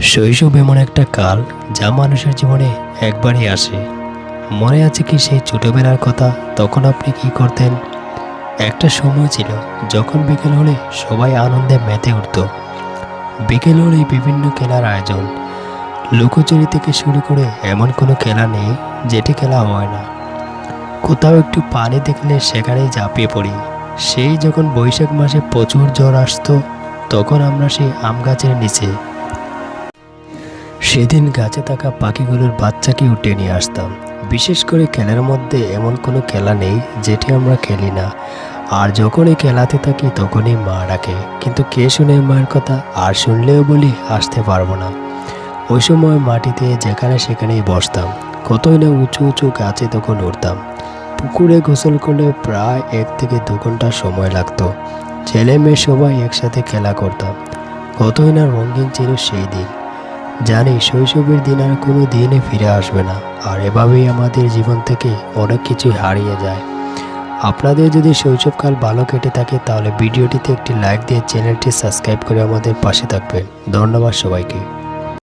শৈশব এমন একটা কাল যা মানুষের জীবনে একবারই আসে। মনে আছে কি সেই ছোটোবেলার কথা? তখন আপনি কি করতেন? একটা সময় ছিল যখন বিকেল হলে সবাই আনন্দে মেতে উঠত। বিকেল হলেই বিভিন্ন খেলার আয়োজন। লুকোচুরি থেকে শুরু করে এমন কোনো খেলা নেই যেটি খেলা হয় না। কোথাও একটু পানি দেখলে সেখানেই ঝাঁপিয়ে পড়ি। সেই যখন বৈশাখ মাসে প্রচুর জ্বর আসতো, তখন আমরা সেই আম গাছের নিচে সেদিন গাছে থাকা পাখিগুলোর বাচ্চাকে উঠে নিয়ে আসতাম। বিশেষ করে খেলার মধ্যে এমন কোনো খেলা নেই যেটি আমরা খেলি না। আর যখনই খেলাতে থাকি তখনই মা ডাকে, কিন্তু কে শুনে মায়ের কথা আর শুনলেও বলি আসতে পারব না। ওই সময় মাটিতে যেখানে সেখানেই বসতাম, কতই না উঁচু উঁচু গাছে তখন উঠতাম। পুকুরে গোসল করলে প্রায় এক থেকে দু ঘণ্টা সময় লাগতো। ছেলে মেয়ে সবাই একসাথে খেলা করতাম। কতই না রঙিন ছিল সেই দিন। জানি শৈশবের দিন আর কোনো দিনে ফিরে আসবে না, আর এভাবেই আমাদের জীবন থেকে অনেক কিছু হারিয়ে যায়। আপনাদের যদি শৈশবকাল ভালো কেটে থাকে, তাহলে ভিডিওটিতে একটি লাইক দিয়ে চ্যানেলটি সাবস্ক্রাইব করে আমাদের পাশে থাকবেন। ধন্যবাদ সবাইকে।